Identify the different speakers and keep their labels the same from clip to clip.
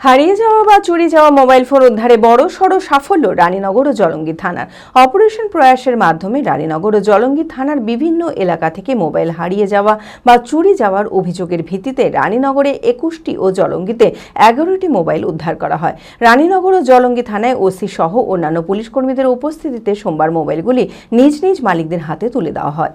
Speaker 1: হারিয়ে যাওয়া বা চুরি যাওয়া মোবাইল ফোন উদ্ধারে বড় সড় সাফল্য রানীনগর ও জলঙ্গি থানার। অপারেশন প্রয়াসের মাধ্যমে রানীনগর ও জলঙ্গি থানার বিভিন্ন এলাকা থেকে মোবাইল হারিয়ে যাওয়া বা চুরি যাওয়ার অভিযোগের ভিত্তিতে রানীনগরে একুশটি ও জলঙ্গিতে এগারোটি মোবাইল উদ্ধার করা হয়। রানীনগর ও জলঙ্গি থানায় ওসি সহ অন্যান্য পুলিশ কর্মীদের উপস্থিতিতে সোমবার মোবাইলগুলি নিজ নিজ মালিকদের হাতে তুলে দেওয়া হয়।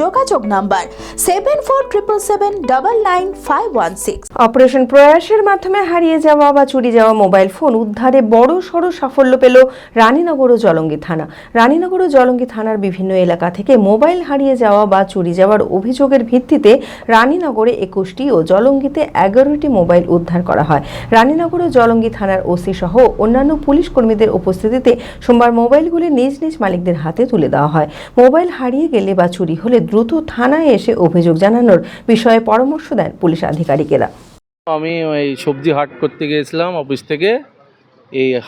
Speaker 2: যোগাযোগ number seven four triple seven double nine five one six
Speaker 1: operation প্রয়াসের মাধ্যমে হারিয়ে যাওয়া বা চুরি যাওয়া মোবাইল ফোন উদ্ধারে বড় সড় সাফল্য পেল রানীনগর ও জলঙ্গি থানা। রানীনগর ও জলঙ্গি থানার বিভিন্ন এলাকা থেকে মোবাইল হারিয়ে যাওয়া বা চুরি যাওয়ার অভিযোগের ভিত্তিতে রানীনগরে একুশটি ও জলঙ্গিতে এগারোটি মোবাইল উদ্ধার করা হয়। রানীনগর ও জলঙ্গি থানার ওসি সহ অন্যান্য পুলিশ কর্মীদের উপস্থিতিতে সোমবার মোবাইলগুলি নিজ নিজ মালিকদের হাতে তুলে দেওয়া হয়। মোবাইল হারিয়ে গেলে বা চুরি হলে দ্রুত থানায় এসে অভিযোগ জানানোর বিষয়ে পরামর্শ দেন পুলিশ আধিকারিকেরা।
Speaker 3: আমি ওই সবজি হাট করতে গিয়েছিলাম অফিস থেকে। এই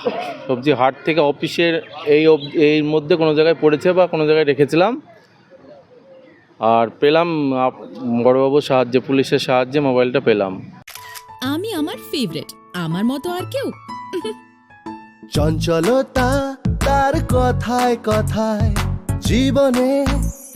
Speaker 3: সবজি হাট থেকে অফিসের এই এই মধ্যে কোনো জায়গায় পড়েছে বা কোনো জায়গায় রেখেছিলাম। আর পেলাম আপ- বড়বাবুর সাহায্যে পুলিশের সাহায্যে মোবাইলটা পেলাম।
Speaker 4: আমি আমার ফেভারিট আমার মতো আর কেউ।
Speaker 5: চঞ্চলতা তার কথায় কথায় জীবনে